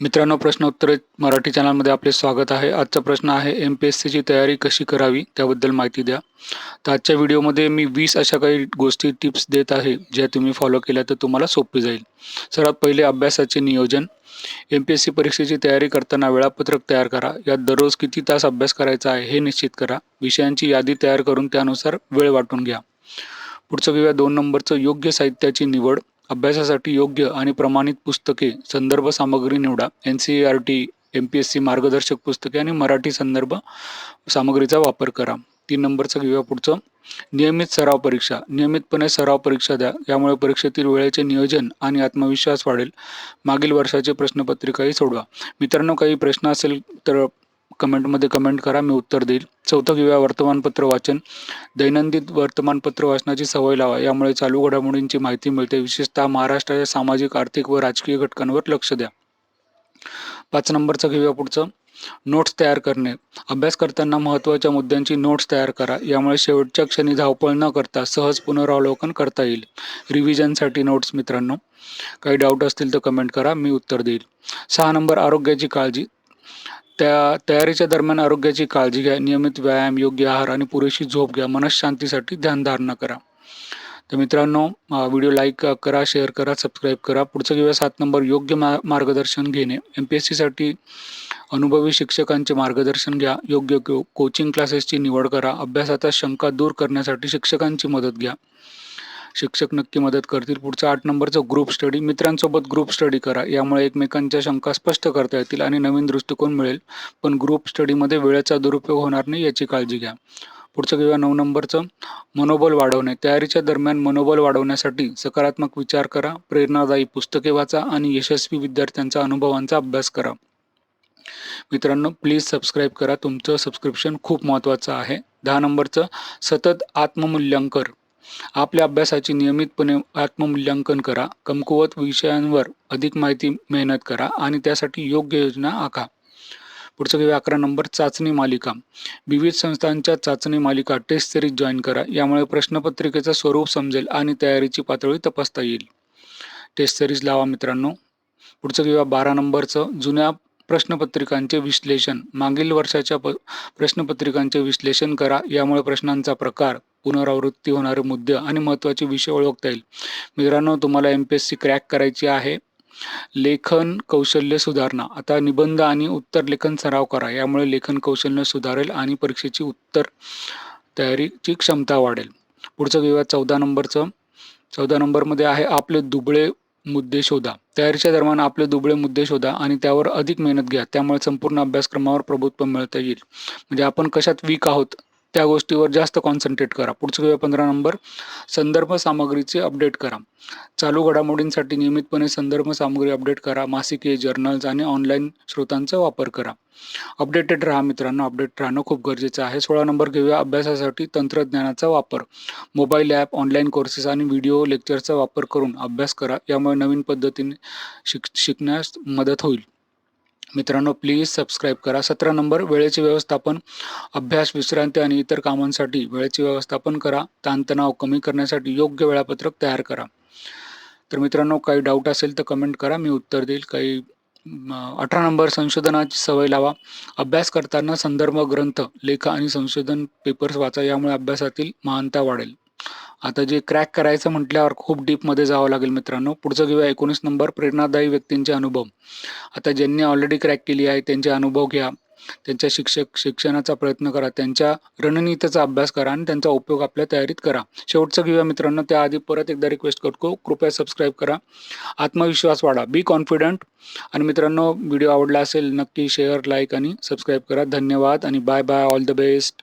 मित्रांनो प्रश्न उत्तर मराठी चॅनलमध्ये आपले स्वागत आहे. आजचा प्रश्न आहे एम पी एस सीची तयारी कशी करावी? त्याबद्दल माहिती द्या. तर आजच्या व्हिडिओमध्ये मी वीस अशा काही गोष्टी टिप्स देत आहे ज्या तुम्ही फॉलो केल्या तर तुम्हाला सोपी जाईल. सर्वात पहिले अभ्यासाचे नियोजन. एम पी एस सी परीक्षेची तयारी करताना वेळापत्रक तयार करा. यात दररोज किती तास अभ्यास करायचा आहे हे निश्चित करा. विषयांची यादी तयार करून त्यानुसार वेळ वाटून घ्या. पुढचं घेऊया दोन नंबरचं योग्य साहित्याची निवड. अभ्यासासाठी योग्य आणि प्रमाणित पुस्तके संदर्भ सामग्री निवडा. N C R T M P S C मार्गदर्शक पुस्तके आणि मराठी संदर्भ सामग्रीचा वापर करा. तीन नंबरचं घेऊया पुढचं. नियमित सराव परीक्षा. नियमितपणे सराव परीक्षा द्या. यामुळे परीक्षेतील वेळेचे नियोजन आणि आत्मविश्वास वाढेल. मागील वर्षाचे प्रश्नपत्रिकाही सोडवा. मित्रांनो काही प्रश्न असेल तर कमेंटमध्ये कमेंट करा मी उत्तर देईल. चौथं घेऊया वर्तमानपत्र वाचन. दैनंदिन वर्तमानपत्र वाचनाची सवय लावा. यामुळे चालू घडामोडींची माहिती मिळते. विशेषतः महाराष्ट्राच्या सामाजिक आर्थिक व राजकीय घटकांवर लक्ष द्या. पाच नंबरचं घेऊया पुढचं. नोट्स तयार करणे. अभ्यास करताना महत्त्वाच्या मुद्द्यांची नोट्स तयार करा. यामुळे शेवटच्या क्षणी धावपळ न करता सहज पुनरावलोकन करता येईल. रिव्हिजनसाठी नोट्स मित्रांनो. काही डाऊट असतील तर कमेंट करा मी उत्तर देईल. सहा नंबर आरोग्याची काळजी. त्या तयारीच्या दरम्यान आरोग्याची काळजी घ्या नियमित व्यायाम योग्य आहार आणि पुरेशी झोप घ्या. मनशांतीसाठी ध्यानधारणा करा. तर मित्रांनो व्हिडिओ लाईक करा शेअर करा सबस्क्राईब करा. पुढचं घेऊया सात नंबर योग्य मा मार्गदर्शन घेणे. एम पी एस सीसाठी अनुभवी शिक्षकांचे मार्गदर्शन घ्या. योग्य को कोचिंग क्लासेसची निवड करा. अभ्यासाचा शंका दूर करण्यासाठी शिक्षकांची मदत घ्या. शिक्षक नक्की मदत करतील. पुढचं आठ नंबरचं ग्रुप स्टडी मित्रांसोबत ग्रुप स्टडी करा. यामुळे एकमेकांच्या शंका स्पष्ट करता येतील आणि नवीन दृष्टिकोन मिळेल. पण ग्रुप स्टडीमध्ये वेळेचा दुरुपयोग होणार नाही याची काळजी घ्या. पुढचं किंवा नऊ नंबरचं. मनोबल वाढवणे. तयारीच्या दरम्यान मनोबल वाढवण्यासाठी सकारात्मक विचार करा. प्रेरणादायी पुस्तके वाचा आणि यशस्वी विद्यार्थ्यांचा अनुभवांचा अभ्यास करा. मित्रांनो प्लीज सबस्क्राईब करा. तुमचं सबस्क्रिप्शन खूप महत्त्वाचं आहे. दहा नंबरचं. सतत आत्ममूल्यांकन. आपल्या अभ्यासाची नियमितपणे आत्ममूल्यांकन करा कमकुवत विषयांवर अधिक माहिती मेहनत करा आणि त्यासाठी योग्य योजना आखा. पुढचं घेऊया अकरा नंबर चाचणी मालिका. विविध संस्थांच्या चाचणी मालिका टेस्ट सिरीज जॉईन करा. यामुळे प्रश्नपत्रिकेचं स्वरूप समजेल आणि तयारीची पातळी तपासता येईल. टेस्ट सिरीज लावा मित्रांनो. पुढचं घेऊया बारा नंबरचं जुन्या प्रश्नपत्रिकांचे विश्लेषण. मागील वर्षाच्या प प्रश्नपत्रिकांचे विश्लेषण करा. यामुळे प्रश्नांचा प्रकार पुनरावृत्ती होणारे मुद्दे आणि महत्त्वाचे विषय ओळखता येईल. मित्रांनो तुम्हाला M P S C crack करायची आहे. लेखन कौशल्य सुधारणा. आता निबंध आणि उत्तर लेखन सराव करा. यामुळे लेखन कौशल्य सुधारेल आणि परीक्षेची उत्तर तयारीची क्षमता वाढेल. पुढचं घेऊया चौदा नंबरचं. चौदा नंबरमध्ये आहे आपले दुबळे मुद्दे शोधा. तयारीच्या दरम्यान आपले दुबळे मुद्दे शोधा आणि त्यावर अधिक मेहनत घ्या. त्यामुळे संपूर्ण अभ्यासक्रमावर प्रभुत्व मिळता येईल. म्हणजे आपण कशात वीक आहोत? त्या गोष्टीवर जास्त कॉन्सन्ट्रेट करा. पुढचं घेऊया पंधरा नंबर संदर्भ सामग्रीचे अपडेट करा. चालू घडामोडींसाठी नियमितपणे संदर्भ सामग्री अपडेट करा. मासिके जर्नल्स आणि ऑनलाईन स्रोतांचा वापर करा. अपडेटेड राहा मित्रांनो. अपडेट राहणं खूप गरजेचं आहे. सोळा नंबर घेऊया. अभ्यासासाठी तंत्रज्ञानाचा वापर. मोबाईल ॲप ऑनलाईन कोर्सेस आणि व्हिडिओ लेक्चरचा वापर करून अभ्यास करा. यामुळे नवीन पद्धतीने शिक शिकण्यास मदत होईल. मित्रांनो प्लीज सबस्क्राईब करा. सतरा नंबर वेळेचे व्यवस्थापन अभ्यास विश्रांती आणि इतर कामांसाठी वेळेचे व्यवस्थापन करा. ताणतणाव कमी करण्यासाठी योग्य वेळापत्रक तयार करा. तर मित्रांनो काही डाऊट असेल तर कमेंट करा. मी उत्तर देईल. काही अठरा नंबर संशोधनाची सवय लावा. अभ्यास करताना संदर्भ ग्रंथ लेख आणि संशोधन पेपर्स वाचा. यामुळे अभ्यासातील महानता वाढेल. आता जे क्रॅक करायचं म्हटल्यावर खूप डीपमध्ये जावं लागेल मित्रांनो. पुढचं घेऊया एकोणीस नंबर प्रेरणादायी व्यक्तींचे अनुभव. आता ज्यांनी ऑलरेडी क्रॅक केली आहे त्यांचे अनुभव घ्या. त्यांच्या शिक्षक शिक्षणाचा प्रयत्न करा. त्यांच्या रणनीतीचा अभ्यास करा आणि त्यांचा उपयोग आपल्या तयारीत करा. शेवटचं घेऊया मित्रांनो. त्याआधी परत एकदा रिक्वेस्ट करतो. कृपया सबस्क्राईब करा. आत्मविश्वास वाढा. बी कॉन्फिडंट आणि मित्रांनो व्हिडिओ आवडला असेल नक्की शेअर लाईक आणि सबस्क्राईब करा. धन्यवाद आणि bye bye all the best